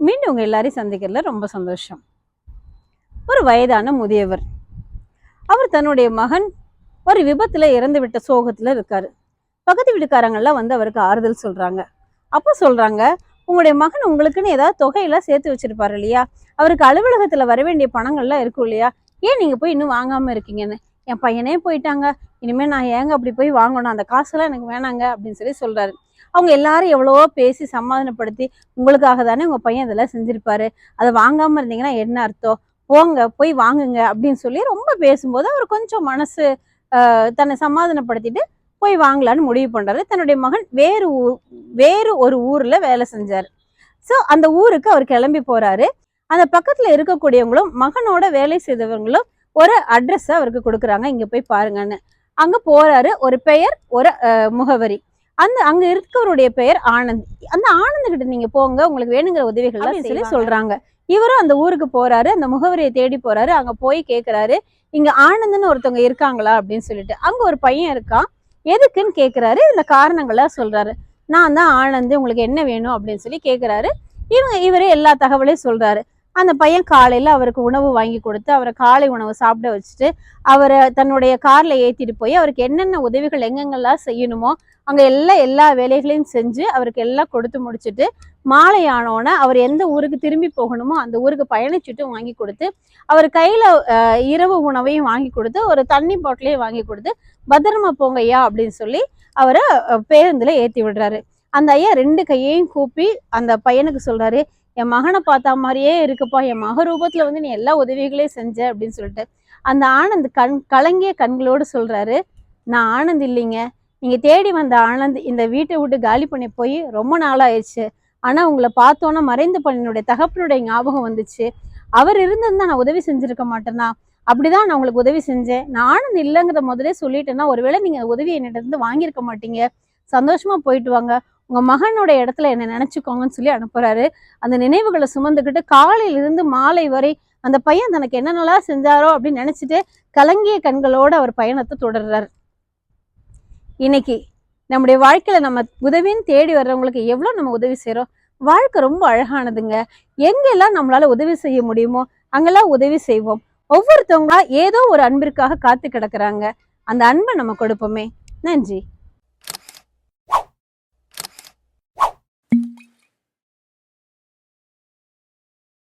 மீண்டும் உங்கள் எல்லாரையும் சந்திக்கிறதுல ரொம்ப சந்தோஷம். ஒரு வயதான முதியவர். அவர் தன்னுடைய மகன் ஒரு விபத்தில் இறந்து விட்ட இருக்கார். இருக்காரு பக்கத்து வீட்டுக்காரங்கள்லாம் வந்து அவருக்கு ஆறுதல் சொல்கிறாங்க அப்போ சொல்றாங்க உங்களுடைய மகன் உங்களுக்குன்னு ஏதாவது தொகையெல்லாம் சேர்த்து வச்சிருப்பாரு இல்லையா? அவருக்கு அலுவலகத்தில் வர வேண்டிய பணங்கள்லாம் இருக்கும் இல்லையா? ஏன் நீங்கள் போய் இன்னும் வாங்காமல் இருக்கீங்கன்னு? என் பையனே போயிட்டாங்க. இனிமேல் நான் ஏங்க அப்படி போய் வாங்கணும்? அந்த காசுலாம் எனக்கு வேணாங்க அப்படின்னு சொல்லி சொல்கிறாரு அவங்க எல்லாரும் எவ்வளவோ பேசி சமாதானப்படுத்தி உங்களுக்காக தானே உங்கள் பையன் இதெல்லாம் செஞ்சுருப்பாரு. அதை வாங்காமல் இருந்தீங்கன்னா என்ன அர்த்தம்? போங்க போய் வாங்குங்க அப்படின்னு சொல்லி ரொம்ப பேசும்போது அவர் கொஞ்சம் மனசு தன்னை சமாதானப்படுத்திட்டு போய் வாங்கலான்னு முடிவு பண்ணுறாரு தன்னுடைய மகன் வேறு ஊர் வேறு ஒரு ஊரில் வேலை செஞ்சார். ஸோ அந்த ஊருக்கு அவர் கிளம்பி போகிறாரு அந்த பக்கத்தில் இருக்கக்கூடியவங்களும் மகனோட வேலை செய்தவங்களும் ஒரு அட்ரஸ் அவருக்கு கொடுக்குறாங்க. இங்க போய் பாருங்கன்னு. அங்க போறாரு. ஒரு பெயர் ஒரு முகவரி. அந்த அங்க இருக்கவருடைய பெயர் ஆனந்த். அந்த ஆனந்த் கிட்ட நீங்க போங்க. உங்களுக்கு வேணுங்கிற உதவிகள் அப்படின்னு சொல்லி சொல்றாங்க. இவரும் அந்த ஊருக்கு போறாரு. அந்த முகவரியை தேடி போறாரு. அங்க போய் கேக்குறாரு. இங்க ஆனந்த்னு ஒருத்தவங்க இருக்காங்களா அப்படின்னு சொல்லிட்டு. அங்க ஒரு பையன் இருக்கான். எதுக்குன்னு கேக்குறாரு. இந்த காரணங்களா சொல்றாரு. நான் தான் ஆனந்த். உங்களுக்கு என்ன வேணும்? அப்படின்னு சொல்லி கேக்குறாரு. இவங்க இவரே எல்லா தகவலையும் சொல்றாரு. அந்த பையன் காலையில் அவருக்கு உணவு வாங்கி கொடுத்து அவரை காலை உணவு சாப்பிட வச்சுட்டு அவரை தன்னுடைய காரில் ஏற்றிட்டு போய் அவருக்கு என்னென்ன உதவிகள் எங்கெங்கெல்லாம் செய்யணுமோ அங்கே எல்லா எல்லா வேலைகளையும் செஞ்சு அவருக்கு எல்லாம் கொடுத்து முடிச்சுட்டு மாலை ஆனோடனே அவர் எந்த ஊருக்கு திரும்பி போகணுமோ அந்த ஊருக்கு பயணச்சீட்டும் வாங்கி கொடுத்து அவர் கையில் இரவு உணவையும் வாங்கி கொடுத்து ஒரு தண்ணி பாட்டிலையும் வாங்கி கொடுத்து பத்திரமா போங்க ஐயா அப்படின்னு சொல்லி அவரை பேருந்தில் ஏற்றி விடுறாரு. அந்த ஐயா ரெண்டு கையையும் கூப்பி அந்த பையனுக்கு சொல்கிறாரு என் மகனை பார்த்தா மாதிரியே இருக்குப்பா என் மக ரூபத்தில் வந்து நீ எல்லா உதவிகளையும் செஞ்ச அப்படின்னு சொல்லிட்டு. அந்த ஆனந்த் கண் கலங்கிய கண்களோடு சொல்கிறாரு நான் ஆனந்த் இல்லைங்க. நீங்கள் தேடி வந்த ஆனந்த் இந்த வீட்டை விட்டு காலி பண்ணி போய் ரொம்ப நாளாயிடுச்சு. ஆனால் உங்களை பார்த்தோன்னா மறைந்து பண்ணினுடைய தகப்பனுடைய ஞாபகம் வந்துச்சு. அவர் இருந்திருந்தா நான் உதவி செஞ்சுருக்க மாட்டேன்னா? அப்படிதான் நான் உங்களுக்கு உதவி செஞ்சேன். நான் ஆனந்த் இல்லைங்கிற முதலே சொல்லிட்டேன்னா ஒருவேளை நீங்கள் உதவி என்னிட்ட இருந்து வாங்கியிருக்க மாட்டீங்க. சந்தோஷமா போயிட்டு வாங்க. உங்கள் மகனோட இடத்துல என்னை நினச்சிக்கோங்கன்னு சொல்லி அனுப்புகிறாரு அந்த நினைவுகளை சுமந்துக்கிட்டு காலையிலிருந்து மாலை வரை அந்த பையன் தனக்கு என்னென்னலாம் செஞ்சாரோ அப்படின்னு நினச்சிட்டு கலங்கிய கண்களோடு அவர் பயணத்தை தொடர்றாரு. இன்னைக்கு நம்முடைய வாழ்க்கையில நம்ம உதவின்னு தேடி வர்றவங்களுக்கு எவ்வளோ நம்ம உதவி செய்கிறோம் வாழ்க்கை ரொம்ப அழகானதுங்க. எங்கெல்லாம் நம்மளால உதவி செய்ய முடியுமோ அங்கெல்லாம் உதவி செய்வோம். ஒவ்வொருத்தவங்களா ஏதோ ஒரு அன்பிற்காக காத்து கிடக்குறாங்க. அந்த அன்பை நம்ம கொடுப்போமே. நன்றி.